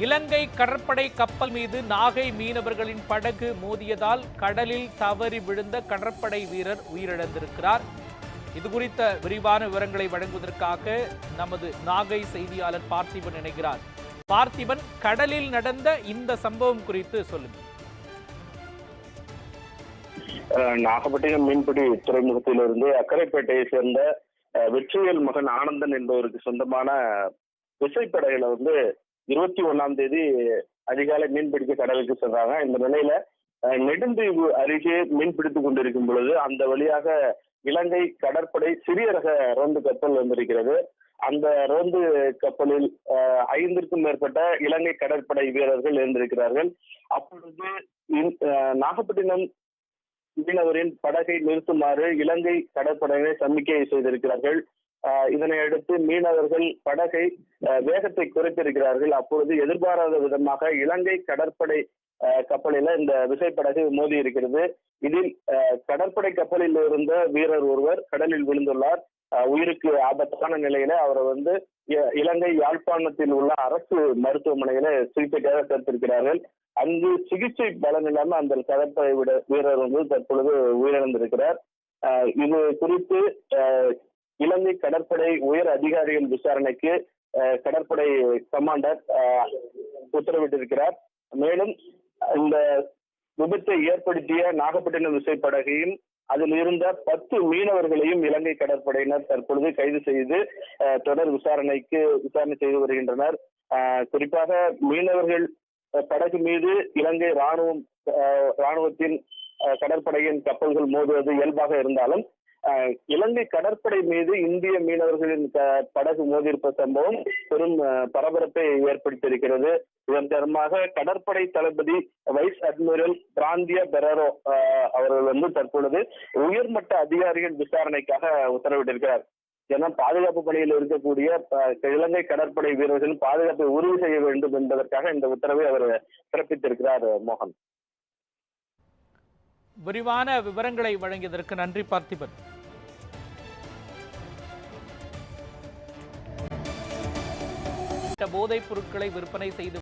இலங்கை கடற்படை கப்பல் மீது நாகை மீனவர்களின் படகு மோதியதால் கடலில் தவறி விழுந்த கடற்படை வீரர் உயிரிழந்திருக்கிறார். இது குறித்த விரிவான விவரங்களை வழங்குவதற்காக நமது நாகை செய்தியாளர் பார்த்திபன் இணைகிறார். பார்த்திபன் கடலில் நடந்த இந்த சம்பவம் குறித்து சொல்லுங்கள் நாகப்பட்டினம் மீன்பிடி துறைமுகத்திலிருந்து அக்கரைப்பேட்டையை சேர்ந்த வெற்றியல் வெற்றிவேல் மகன் ஆனந்தன் என்பவருக்கு சொந்தமான விசைப்படகுல வந்து இருபத்தி ஒன்னாம் தேதி அதிகாலை மீன்பிடிக்க கடலுக்கு சென்றாங்க. இந்த நிலையில நெடுந்தீவு அருகே மீன்பிடித்துக் கொண்டிருக்கும் பொழுது அந்த வழியாக இலங்கை கடற்படை சிறிய ரக ரோந்து கப்பல் வந்திருக்கிறது. அந்த ரோந்து கப்பலில் அஹ், ஐந்திற்கும் மேற்பட்ட இலங்கை கடற்படை வீரர்கள் இருந்திருக்கிறார்கள் அப்பொழுது நாகப்பட்டினம் மீனவரின் படகை நிறுத்துமாறு இலங்கை கடற்படையினர் சமிக்கை செய்திருக்கிறார்கள். இதனை அடுத்து மீனவர்கள் படகை வேகத்தை குறைத்திருக்கிறார்கள். அப்பொழுது எதிர்பாராத விதமாக இலங்கை கடற்படை கப்பலில இந்த விசைப்படகு மோதி இருக்கிறது. இதில் ஆஹ் கடற்படை கப்பலில் இருந்த வீரர் ஒருவர் கடலில் விழுந்துள்ளார். உயிருக்கு ஆபத்தான நிலையில அவரை வந்து இ- இலங்கை யாழ்ப்பாணத்தில் உள்ள அரசு மருத்துவமனையில சிகிச்சைக்காக சேர்த்திருக்கிறார்கள். அங்கு சிகிச்சை பலன் இல்லாம அந்த கடற்படை விட வீரர் வந்து தற்பொழுது உயிரிழந்திருக்கிறார். ஆஹ் இது குறித்து ஆஹ் இலங்கை கடற்படை உயர் அதிகாரிகள் விசாரணைக்கு கடற்படை கமாண்டர் உத்தரவிட்டிருக்கிறார். மேலும் இந்த விபத்தை ஏற்படுத்திய நாகப்பட்டினம் விசைப்படகையும் அதில் இருந்த பத்து மீனவர்களையும் இலங்கை கடற்படையினர் தற்பொழுது கைது செய்து தொடர் விசாரணைக்கு விசாரணை செய்து வருகின்றனர். ஆஹ் குறிப்பாக மீனவர்கள் படகு மீது இலங்கை ராணுவம் ராணுவத்தின் கடற்படையின் கப்பல்கள் மோதுவது இயல்பாக இருந்தாலும் இலங்கை கடற்படை மீது இந்திய மீனவர்களின் படகு மோதியிருப்ப சம்பவம் பெரும் பரபரப்பை ஏற்படுத்தியிருக்கிறது. இதன் காரணமாக கடற்படை தளபதி வைஸ் அட்மிரல் பிராந்திய பெரரோ அவர்கள் வந்து தற்பொழுது உயர்மட்ட அதிகாரிகள் விசாரணைக்காக உத்தரவிட்டிருக்கிறார். ஏன்னா பாதுகாப்பு பணியில் இருக்கக்கூடிய இலங்கை கடற்படை வீரர்களின் பாதுகாப்பை உறுதி செய்ய வேண்டும் என்பதற்காக இந்த உத்தரவை அவர் பிறப்பித்திருக்கிறார் மோகன். விரிவான விவரங்களை வழங்கியதற்கு நன்றி பார்த்திபன். போதைப் பொருட்களை விற்பனை செய்து